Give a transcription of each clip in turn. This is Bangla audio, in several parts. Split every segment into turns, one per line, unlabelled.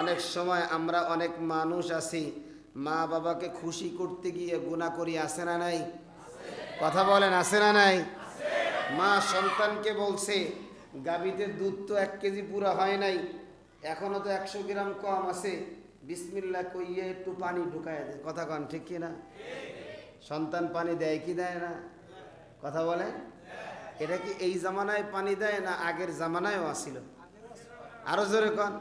অনেক সময় আমরা অনেক মানুষ আছি, মা বাবাকে খুশি করতে গিয়ে গুণা করি আসে না নাই? কথা বলেন আসে না নাই? মা সন্তানকে বলছে গাবিতে দুধ তো এক কেজি পুরো হয় নাই, এখনও তো একশো গ্রাম কম আছে বিসমিল্লা কইয়ে একটু পানি ঢুকায় দেয় কথা কন, ঠিক কি না? সন্তান পানি দেয় কি দেয় না? কথা বলে এটা কি এই জামানায় পানি দেয় না আগের জামানায়ও আসিল আরও জোরে কন।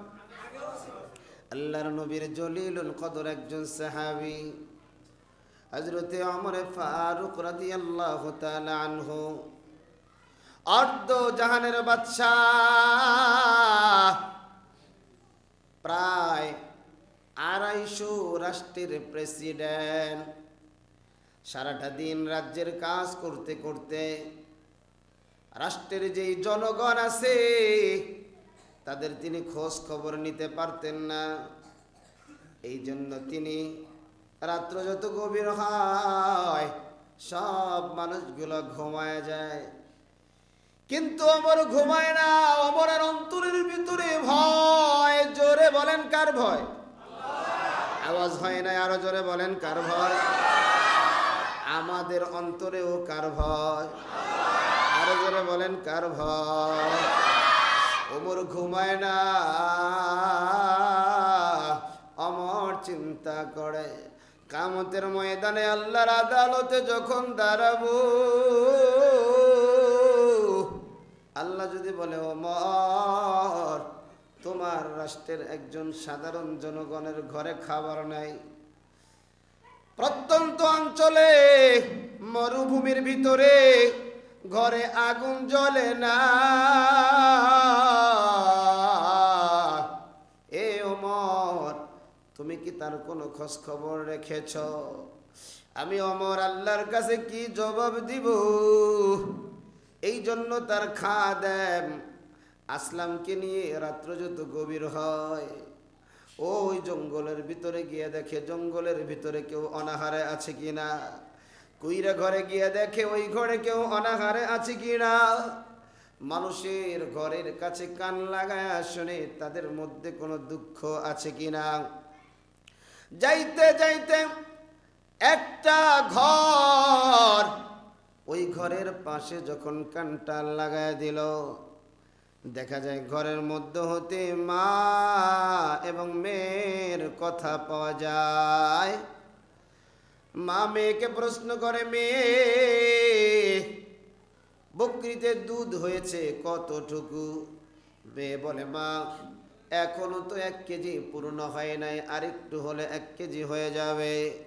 আল্লাহর নবীর জলিলুল কদর একজন সাহাবী। হজরতে অমর ফারুক রাদিয়াল্লাহু তাআলা আনহু। অর্ধ জাহানের বাদশাহ। প্রায় আড়াইশো রাষ্ট্রের প্রেসিডেন্ট। সারাটা দিন রাজ্যের কাজ করতে করতে রাষ্ট্রের যেই জনগণ আছে তাদের তিনি খোঁজ খবর নিতে পারতেন না। এই জন্য তিনি রাত্র যত গভীর হয়, সব মানুষগুলো ঘুমায় যায়। কিন্তু অমর ঘুমায় না, অমরের অন্তরের ভিতরে ভয়। জোরে বলেন কার ভয়? আওয়াজ হয় না আরও জোরে বলেন কার ভয়? আমাদের অন্তরেও কার ভয়? আরও জোরে বলেন কার ভয়? ওমর ঘুমায় না। অমর চিন্তা করে। কামতের ময়দানে আল্লাহর আদালতে যখন দাঁড়াবো, আল্লাহ যদি বলে, অমর, তোমার রাষ্ট্রের একজন সাধারণ জনগণের ঘরে খাবার নাই। প্রত্যন্ত অঞ্চলে, মরুভূমির ভিতরে ঘরে আগুন জ্বলে না। এ অমর তুমি কি তার কোনো খোঁজ খবর রেখেছ? আমি অমর আল্লাহর কাছে কি জবাব দিব? এই জন্য তার খা দেন আসলামকে নিয়ে রাত্র যত গভীর হয়, ওই জঙ্গলের ভিতরে গিয়ে দেখে জঙ্গলের ভিতরে কেউ অনাহারে আছে কিনা। কুইরা ঘরে গিয়ে দেখে ওই ঘরে কেউ অনাহারে আছে কিনা? মানুষের ঘরের কাছে কান লাগায় শুনে তাদের মধ্যে কোনো দুঃখ আছে কিনা? যাইতে যাইতে একটা ঘর, ওই ঘরের পাশে যখন কানটা লাগায় দিল, দেখা যায় ঘরের মধ্যে হতে মা এবং মেয়ের কথা পাওয়া যায়। মা মেয়েকে প্রশ্ন করে, মেয়ে, বকরিতে দুধ হয়েছে কতটুকু? মেয়ে বলে, মা, এখনও তো এক কেজি পূর্ণ হয় নাই, আরেকটু হলে এক কেজি হয়ে যাবে।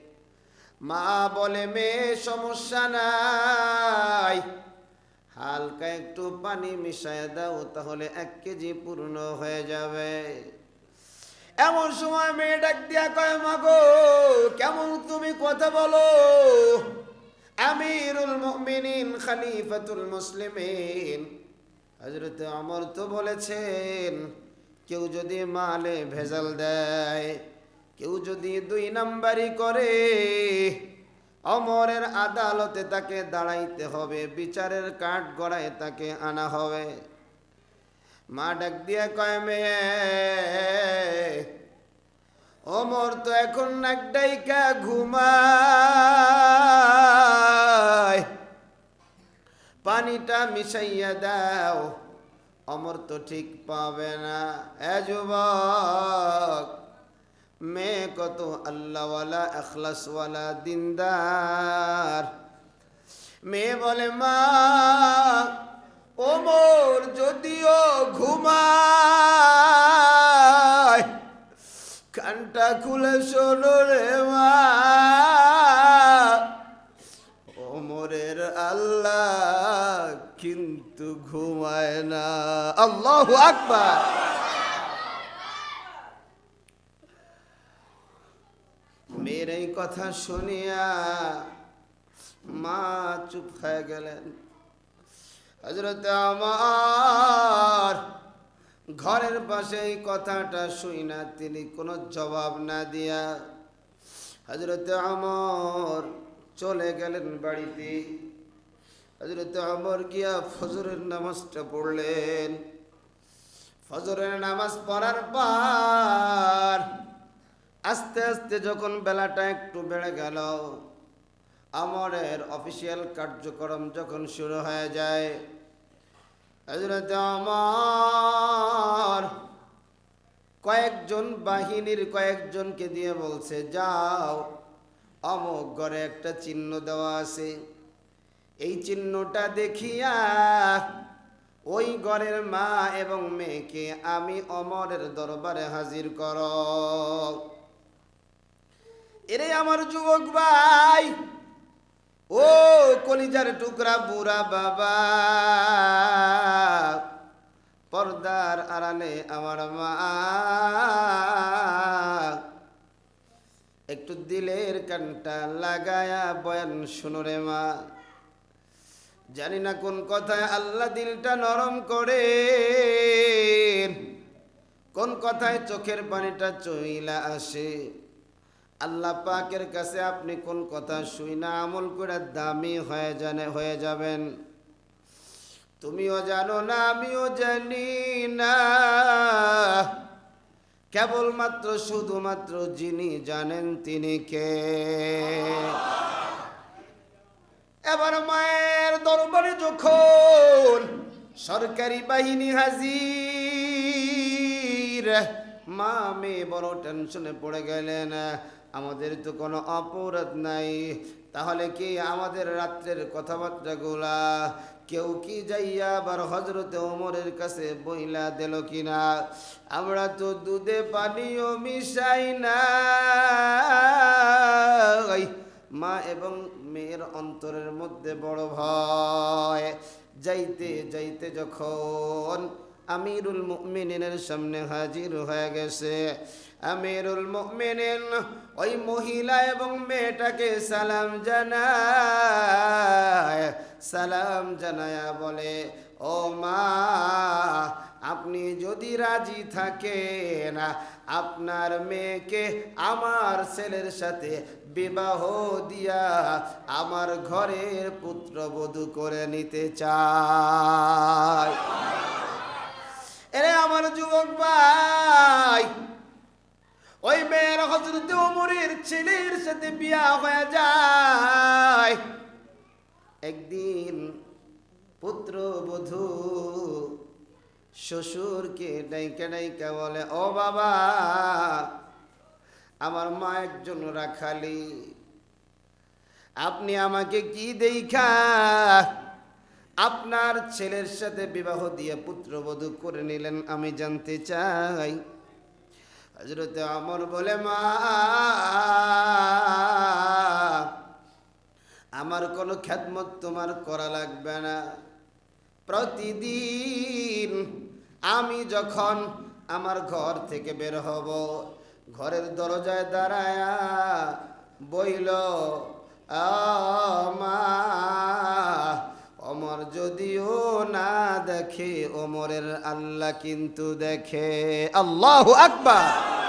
মা বলে, মেয়ে, সমস্যা নাই, হালকা একটু পানি মিশায় দাও, তাহলে এক কেজি পূর্ণ হয়ে যাবে। এমন সময় মেয়ে ডাক দিয়া কয়, মাগো, কেমন তুমি কথা বলো? আমিরুল মুমিনিন খালিফাতুল মুসলিমিন। হজরত অমর তো বলেছেন, কেউ যদি মালে ভেজাল দেয়, কেউ যদি দুই নাম্বারি করে অমরের আদালতে তাকে দাঁড়াইতে হবে, বিচারের কাঠ গড়ায় তাকে আনা হবে। মা ডাক দিয়ে কয় মেয়ে অমর তো এখন নাক ডাইকা ঘুমায়। পানিটা মিশাইয়া দাও, অমর তো ঠিক পাবে না। এ যুবক মেয়ে কত আল্লাহওয়ালা এখলাসওয়ালা দিনদার। মেয়ে বলে, মা ওমর যদিও ঘুমায়, কানটা খুলে শোনো রে মা। ওমরের আল্লাহ কিন্তু ঘুমায় না। আল্লাহু আকবার। মেয়ের এই কথা শুনিয়া মা চুপ হয়ে গেলেন। হজরত আমার ঘরের পাশে এই কথাটা শুই না, তিনি কোনো জবাব না দিয়া হজরত আমর চলে গেলেন বাড়িতে। হজরত আমর গিয়া ফজরের নামাজটা পড়লেন। ফজরের নামাজ পড়ার পর আস্তে আস্তে যখন বেলাটা একটু বেড়ে গেল আমরের অফিসিয়াল কার্যক্রম যখন শুরু হয়ে যায় হজরত আমার কয়েকজন বাহিনীর কয়েকজনকে দিয়ে বলছে, যাও, অমুক ঘরে একটা চিহ্ন দেওয়া আছে। এই চিহ্নটা দেখিয়া ওই ঘরের মা এবং মেয়েকে আমি অমরের দরবারে হাজির কর। এরে আমার যুবক ভাই ও কলিজার টুকরা বুড়া বাবা। পর্দার আড়ালে আমার মা। একটু দিলের কানটা লাগায়া বয়ান শুনো রে মা। জানি না কোন কথায় আল্লাহ দিলটা নরম করে কোন কথায় চোখের পানিটা চইলা আসে। আল্লাহ পাকের কাছে আপনি কোন কথা শুই না আমল করে দামি হয়ে জানে, হয়ে যাবেন। তুমিও জানো না, আমিও জানি না। কেবলমাত্র, শুধুমাত্র যিনি জানেন তিনি কে। এবার মায়ের দরবারে যখন সরকারি বাহিনী হাজির, মা মেয়ে বড় টেনশনে পড়ে গেলেন। আমাদের তো কোনো অপরাধ নাই। তাহলে কি আমাদের রাত্রের কথাবার্তাগুলা কেউ কি যাইয়া আবার হজরতে ওমরের কাছে বইলা দিল কিনা? আমরা তো দুধে পানিও মিশাই না মা এবং মেয়ের অন্তরের মধ্যে বড় ভয়। যাইতে যাইতে যখন আমিরুল মুমিনের সামনে হাজির হয়ে গেছে। আমিরুল মুমিনিন ওই মহিলা এবং মেয়েটাকে সালাম জানায়। সালাম জানায়া বলে, ও মা, আপনি যদি রাজি থাকেন, আপনার মেয়েকে আমার ছেলের সাথে বিবাহ দিয়া আমার ঘরের পুত্রবধূ করে নিতে চায় আমার যুবক ভাই, ওই মেয়ের হজরত ওমরের ছেলের সাথে বিয়া হয়ে যায়। একদিন পুত্র বধূ শ্বশুরকে ডাইকা ডাইকা বলে, ও বাবা, আমার মা একজন রাখালি, আপনি আমাকে কি দেখা আপনার ছেলের সাথে বিবাহ দিয়ে পুত্রবধূ করে নিলেন, আমি জানতে চাই। হজরত আমর বলে, মা, আমার কোনো খ্যাতমত তোমার করা লাগবে না। প্রতিদিন আমি যখন আমার ঘর থেকে বের হব, ঘরের দরজায় দাঁড়ায়া বইল, "আ, মা অমর যদিও না দেখে অমরের আল্লাহ কিন্তু দেখে। আল্লাহ আকবার।